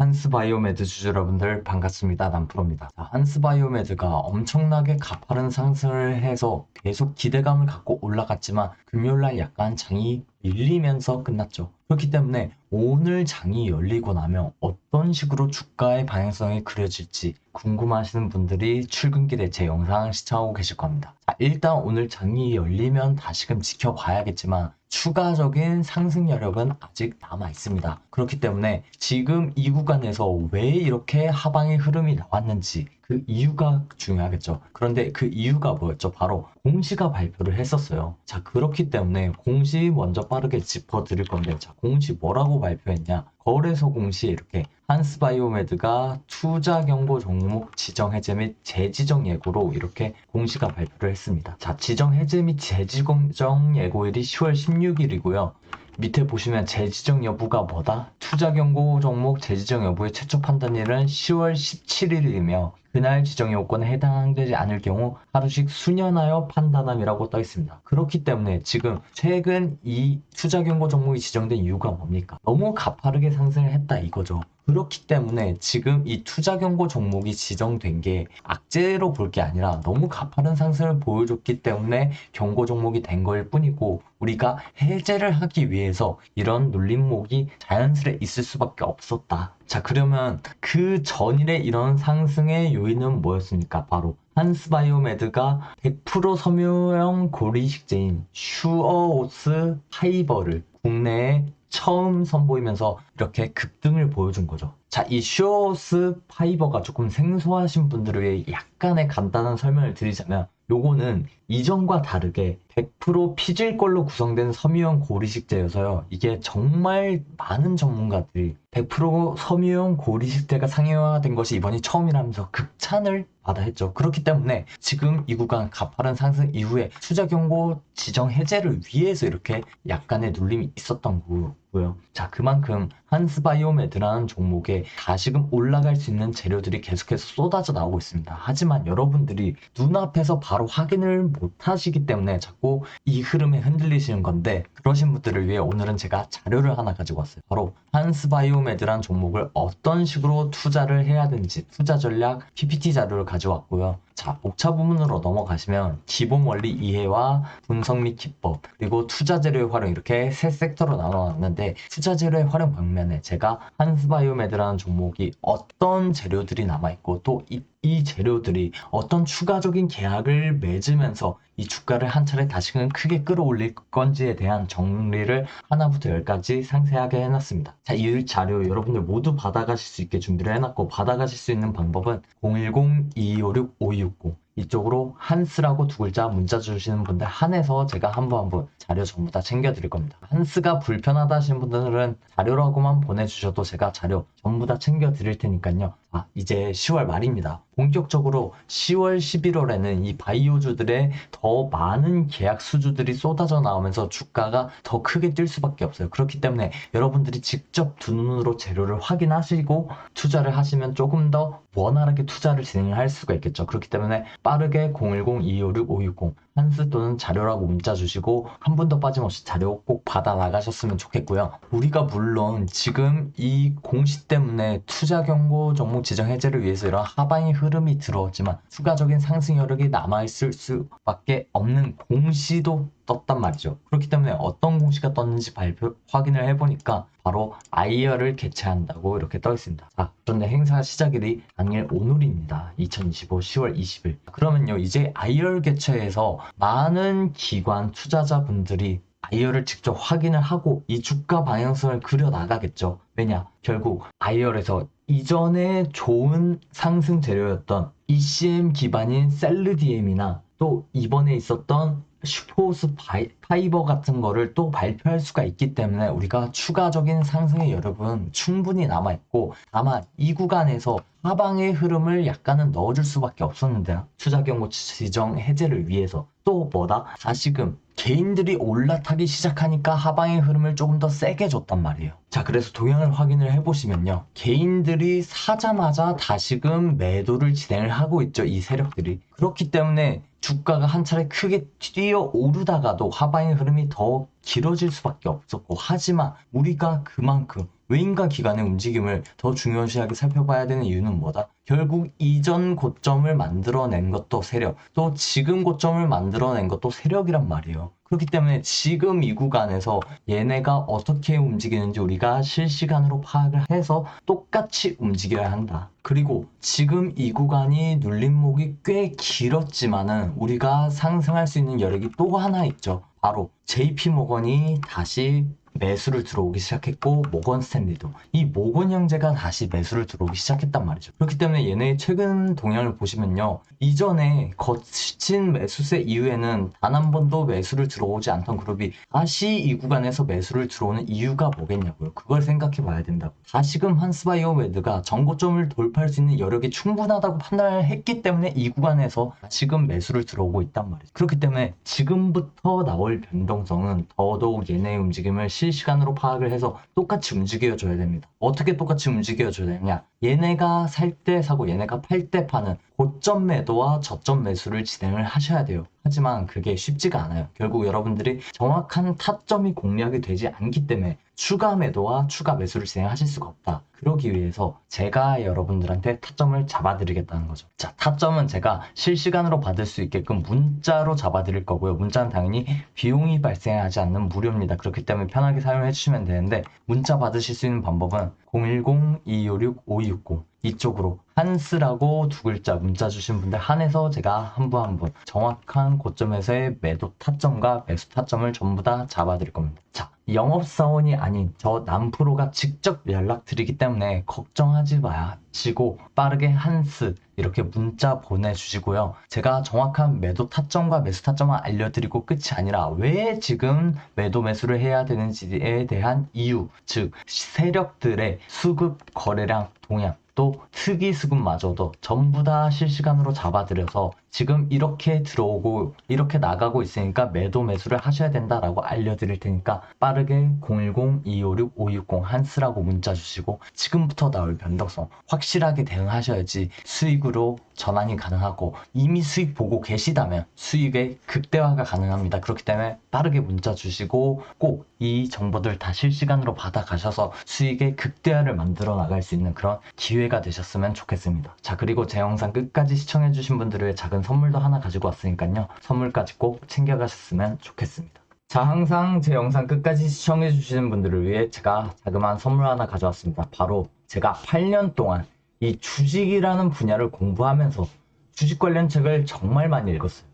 한스바이오메드 주주 여러분들 반갑습니다. 남프로입니다. 자, 한스바이오메드가 엄청나게 가파른 상승을 해서 계속 기대감을 갖고 올라갔지만 금요일날 약간 장이 밀리면서 끝났죠. 그렇기 때문에 오늘 장이 열리고 나면 어떤 식으로 주가의 방향성이 그려질지 궁금하시는 분들이 출근길에 제 영상 시청하고 계실 겁니다. 자, 일단 오늘 장이 열리면 다시금 지켜봐야겠지만 추가적인 상승 여력은 아직 남아 있습니다. 그렇기 때문에 지금 이 구간에서 왜 이렇게 하방의 흐름이 나왔는지 그 이유가 중요하겠죠. 그런데 그 이유가 뭐였죠? 바로 공시가 발표를 했었어요. 자, 그렇기 때문에 공시 먼저 빠르게 짚어드릴 건데, 자, 공시 뭐라고 발표했냐? 거래소 공시에 이렇게 한스바이오메드가 투자 경고 종목 지정 해제 및 재지정 예고로 이렇게 공시가 발표를 했습니다. 자, 지정 해제 및 재지정 예고일이 10월 16일이고요. 밑에 보시면 재지정 여부가 뭐다? 투자 경고 종목 재지정 여부의 최초 판단일은 10월 17일이며 그날 지정 요건에 해당되지 않을 경우 하루씩 수년하여 판단함이라고 떠 있습니다. 그렇기 때문에 지금 최근 이 투자 경고 종목이 지정된 이유가 뭡니까? 너무 가파르게 상승을 했다 이거죠. 그렇기 때문에 지금 이 투자 경고 종목이 지정된 게 악재로 볼 게 아니라 너무 가파른 상승을 보여줬기 때문에 경고 종목이 된 거일 뿐이고 우리가 해제를 하기 위해서 이런 눌림목이 자연스레 있을 수밖에 없었다. 자, 그러면 그 전일에 이런 상승의 요인은 뭐였습니까? 바로 한스바이오메드가 100% 섬유형 고리식재인 슈어오스 파이버를 국내에 처음 선보이면서 이렇게 급등을 보여준 거죠. 자, 이 슈어스 파이버가 조금 생소하신 분들을 위해 약간의 간단한 설명을 드리자면 요거는 이전과 다르게 100% 피질걸로 구성된 섬유형 고리식재여서요. 이게 정말 많은 전문가들이 100% 섬유형 고리식재가 상용화된 것이 이번이 처음이라면서 극찬을 받아 했죠. 그렇기 때문에 지금 이 구간 가파른 상승 이후에 투자 경고 지정 해제를 위해서 이렇게 약간의 눌림이 있었던 거고요. 자, 그만큼 한스바이오메드라는 종목에 다시금 올라갈 수 있는 재료들이 계속해서 쏟아져 나오고 있습니다. 하지만 여러분들이 눈앞에서 바로 확인을 못 하시기 때문에 자꾸 이 흐름에 흔들리시는 건데 그러신 분들을 위해 오늘은 제가 자료를 하나 가지고 왔어요. 바로 한스바이오메드라는 종목을 어떤 식으로 투자를 해야 되는지 투자 전략 PPT 자료를 가져왔고요. 자, 목차 부분으로 넘어가시면 기본 원리 이해와 분석 및 기법, 그리고 투자 재료의 활용 이렇게 세 섹터로 나눠놨는데 투자 재료의 활용 방면에 제가 한스바이오메드라는 종목이 어떤 재료들이 남아있고 또 이이 재료들이 어떤 추가적인 계약을 맺으면서 이 주가를 한 차례 다시금 크게 끌어올릴 건지에 대한 정리를 하나부터 열까지 상세하게 해놨습니다. 자, 이 자료 여러분들 모두 받아가실 수 있게 준비를 해놨고 받아가실 수 있는 방법은 010-2256-5260 이쪽으로 한스라고 두 글자 문자 주시는 분들 한해서 제가 한 분 한 분 자료 전부 다 챙겨드릴 겁니다. 한스가 불편하다 하시는 분들은 자료라고만 보내주셔도 제가 자료 전부 다 챙겨드릴 테니까요. 아, 이제 10월 말입니다. 본격적으로 10월, 11월에는 이 바이오주들의 더 많은 계약 수주들이 쏟아져 나오면서 주가가 더 크게 뛸 수밖에 없어요. 그렇기 때문에 여러분들이 직접 두 눈으로 재료를 확인하시고 투자를 하시면 조금 더 원활하게 투자를 진행할 수가 있겠죠. 그렇기 때문에 빠르게 010-256-560 한스 또는 자료라고 문자 주시고 한 분도 빠짐없이 자료 꼭 받아 나가셨으면 좋겠고요. 우리가 물론 지금 이 공시 때문에 투자 경고 종목 지정 해제를 위해서 이런 하방의 흐름이 들어왔지만 추가적인 상승 여력이 남아있을 수밖에 없는 공시도 떴단 말이죠. 그렇기 때문에 어떤 공시가 떴는지 발표 확인을 해보니까 바로 아이어를 개최한다고 이렇게 떠 있습니다. 자, 그런데 행사 시작일이 당일 오늘입니다. 2025 10월 20일. 그러면요, 이제 아이얼 개최에서 많은 기관 투자자분들이 아이얼을 직접 확인을 하고 이 주가 방향성을 그려 나가겠죠. 왜냐? 결국 아이얼에서 이전에 좋은 상승 재료였던 ECM 기반인 셀르디엠이나 또 이번에 있었던 슈퍼호스 파이버 같은 거를 또 발표할 수가 있기 때문에 우리가 추가적인 상승의 여력은 충분히 남아있고 다만 이 구간에서 하방의 흐름을 약간은 넣어줄 수밖에 없었는데요. 투자 경고 지정 해제를 위해서 또 뭐다? 다시금 개인들이 올라타기 시작하니까 하방의 흐름을 조금 더 세게 줬단 말이에요. 자, 그래서 동향을 확인을 해보시면요. 개인들이 사자마자 다시금 매도를 진행을 하고 있죠. 이 세력들이. 그렇기 때문에 주가가 한 차례 크게 뛰어 오르다가도 하방의 흐름이 더 길어질 수밖에 없었고 하지만 우리가 그만큼 외인과 기관의 움직임을 더 중요시하게 살펴봐야 되는 이유는 뭐다? 결국 이전 고점을 만들어낸 것도 세력, 또 지금 고점을 만들어낸 것도 세력이란 말이에요. 그렇기 때문에 지금 이 구간에서 얘네가 어떻게 움직이는지 우리가 실시간으로 파악을 해서 똑같이 움직여야 한다. 그리고 지금 이 구간이 눌림목이 꽤 길었지만은 우리가 상승할 수 있는 여력이 또 하나 있죠. 바로 JP 모건이 다시 매수를 들어오기 시작했고 모건 스탠리도 이 모건 형제가 다시 매수를 들어오기 시작했단 말이죠. 그렇기 때문에 얘네의 최근 동향을 보시면요. 이전에 거친 매수세 이후에는 단 한 번도 매수를 들어오지 않던 그룹이 다시 이 구간에서 매수를 들어오는 이유가 뭐겠냐고요. 그걸 생각해 봐야 된다고. 다시금 한스바이오메드가 전고점을 돌파할 수 있는 여력이 충분하다고 판단을 했기 때문에 이 구간에서 지금 매수를 들어오고 있단 말이죠. 그렇기 때문에 지금부터 나올 변동성은 더더욱 얘네의 움직임을 실 시간으로 파악을 해서 똑같이 움직여줘야 됩니다. 어떻게 똑같이 움직여줘야 되냐? 얘네가 살 때 사고 얘네가 팔 때 파는 고점 매도와 저점 매수를 진행을 하셔야 돼요. 하지만 그게 쉽지가 않아요. 결국 여러분들이 정확한 타점이 공략이 되지 않기 때문에 추가 매도와 추가 매수를 진행하실 수가 없다. 그러기 위해서 제가 여러분들한테 타점을 잡아드리겠다는 거죠. 자, 타점은 제가 실시간으로 받을 수 있게끔 문자로 잡아드릴 거고요. 문자는 당연히 비용이 발생하지 않는 무료입니다. 그렇기 때문에 편하게 사용해 주시면 되는데 문자 받으실 수 있는 방법은 010-256-5260 이쪽으로 한스라고 두 글자 문자 주신 분들 한해서 제가 한 분 한 분 정확한 고점에서의 매도 타점과 매수 타점을 전부 다 잡아드릴 겁니다. 자, 영업사원이 아닌 저 남프로가 직접 연락드리기 때문에 걱정하지 마시고 빠르게 한스 이렇게 문자 보내주시고요. 제가 정확한 매도 타점과 매수 타점을 알려드리고 끝이 아니라 왜 지금 매도 매수를 해야 되는지에 대한 이유, 즉 세력들의 수급 거래량 동향 또 특이 수급마저도 전부 다 실시간으로 잡아드려서 지금 이렇게 들어오고 이렇게 나가고 있으니까 매도 매수를 하셔야 된다라고 알려드릴 테니까 빠르게 010-256-560 한스라고 문자 주시고 지금부터 나올 변동성 확실하게 대응하셔야지 수익으로 전환이 가능하고 이미 수익 보고 계시다면 수익의 극대화가 가능합니다. 그렇기 때문에 빠르게 문자 주시고 꼭 이 정보들 다 실시간으로 받아 가셔서 수익의 극대화를 만들어 나갈 수 있는 그런 기회가 되셨으면 좋겠습니다. 자 그리고 제 영상 끝까지 시청해 주신 분들을 작은 선물도 하나 가지고 왔으니까요. 선물까지 꼭 챙겨가셨으면 좋겠습니다. 자, 항상 제 영상 끝까지 시청해주시는 분들을 위해 제가 자그마한 선물 하나 가져왔습니다. 바로 제가 8년 동안 이 주식이라는 분야를 공부하면서 주식 관련 책을 정말 많이 읽었어요.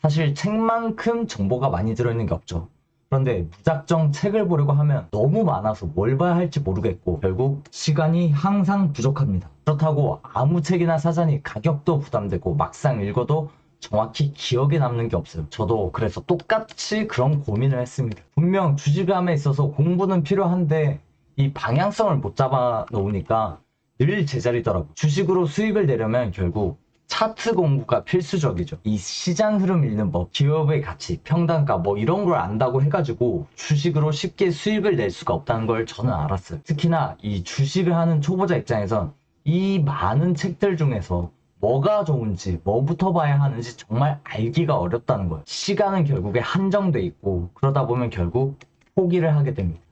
사실 책만큼 정보가 많이 들어있는 게 없죠. 그런데 무작정 책을 보려고 하면 너무 많아서 뭘 봐야 할지 모르겠고 결국 시간이 항상 부족합니다. 그렇다고 아무 책이나 사자니 가격도 부담되고 막상 읽어도 정확히 기억에 남는 게 없어요. 저도 그래서 똑같이 그런 고민을 했습니다. 분명 주식함에 있어서 공부는 필요한데 이 방향성을 못 잡아 놓으니까 늘 제자리더라고. 주식으로 수익을 내려면 결국 차트 공부가 필수적이죠. 이 시장 흐름 읽는 법, 기업의 가치, 평단가 뭐 이런 걸 안다고 해가지고 주식으로 쉽게 수익을 낼 수가 없다는 걸 저는 알았어요. 특히나 이 주식을 하는 초보자 입장에선 이 많은 책들 중에서 뭐가 좋은지, 뭐부터 봐야 하는지 정말 알기가 어렵다는 거예요. 시간은 결국에 한정돼 있고 그러다 보면 결국 포기를 하게 됩니다.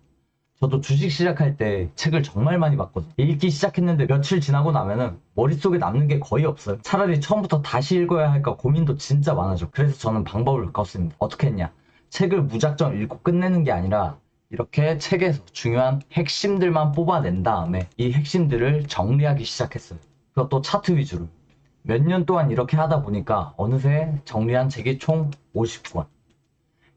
저도 주식 시작할 때 책을 정말 많이 봤거든요. 읽기 시작했는데 며칠 지나고 나면은 머릿속에 남는 게 거의 없어요. 차라리 처음부터 다시 읽어야 할까 고민도 진짜 많아져. 그래서 저는 방법을 바꿨습니다. 어떻게 했냐? 책을 무작정 읽고 끝내는 게 아니라 이렇게 책에서 중요한 핵심들만 뽑아낸 다음에 이 핵심들을 정리하기 시작했어요. 그것도 차트 위주로. 몇 년 동안 이렇게 하다 보니까 어느새 정리한 책이 총 50권.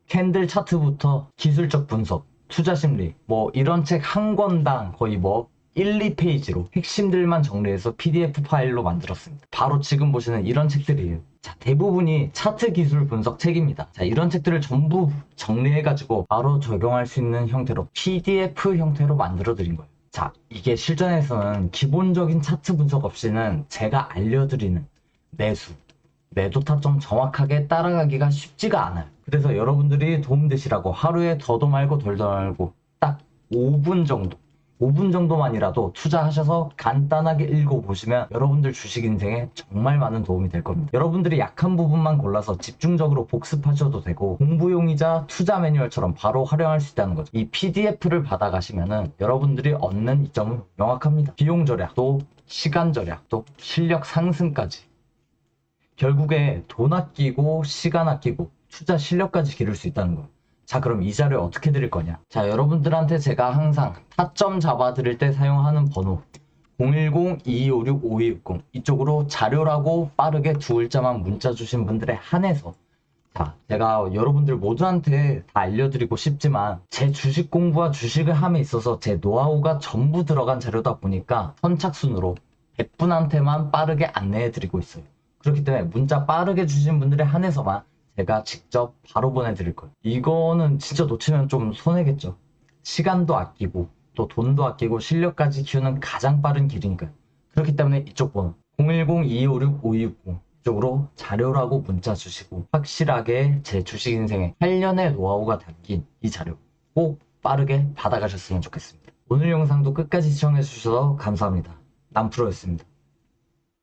캔들 차트부터 기술적 분석, 투자 심리, 뭐 이런 책 한 권당 거의 뭐 1, 2페이지로 핵심들만 정리해서 PDF 파일로 만들었습니다. 바로 지금 보시는 이런 책들이에요. 자, 대부분이 차트 기술 분석 책입니다. 자, 이런 책들을 전부 정리해가지고 바로 적용할 수 있는 형태로 PDF 형태로 만들어 드린 거예요. 자, 이게 실전에서는 기본적인 차트 분석 없이는 제가 알려드리는 매수, 매도 타점 정확하게 따라가기가 쉽지가 않아요. 그래서 여러분들이 도움 되시라고 하루에 더도 말고 덜도 말고 딱 5분 정도 5분 정도만이라도 투자하셔서 간단하게 읽어보시면 여러분들 주식 인생에 정말 많은 도움이 될 겁니다. 여러분들이 약한 부분만 골라서 집중적으로 복습하셔도 되고 공부용이자 투자 매뉴얼처럼 바로 활용할 수 있다는 거죠. 이 PDF를 받아가시면은 여러분들이 얻는 이점은 명확합니다. 비용 절약, 또 시간 절약, 또 실력 상승까지. 결국에 돈 아끼고 시간 아끼고 투자 실력까지 기를 수 있다는 거예요. 자, 그럼 이 자료 어떻게 드릴 거냐? 자, 여러분들한테 제가 항상 타점 잡아 드릴 때 사용하는 번호 010-2256-5260 이쪽으로 자료라고 빠르게 두 글자만 문자 주신 분들에 한해서 자, 제가 여러분들 모두한테 다 알려드리고 싶지만 제 주식 공부와 주식을 함에 있어서 제 노하우가 전부 들어간 자료다 보니까 선착순으로 100분한테만 빠르게 안내해 드리고 있어요. 그렇기 때문에 문자 빠르게 주신 분들에 한해서만 제가 직접 바로 보내드릴 거예요. 이거는 진짜 놓치면 좀 손해겠죠. 시간도 아끼고 또 돈도 아끼고 실력까지 키우는 가장 빠른 길이니까요. 그렇기 때문에 이쪽 번호 010-2256-5260 이쪽으로 자료라고 문자 주시고 확실하게 제 주식 인생에 8년의 노하우가 담긴 이 자료 꼭 빠르게 받아가셨으면 좋겠습니다. 오늘 영상도 끝까지 시청해 주셔서 감사합니다. 남프로였습니다.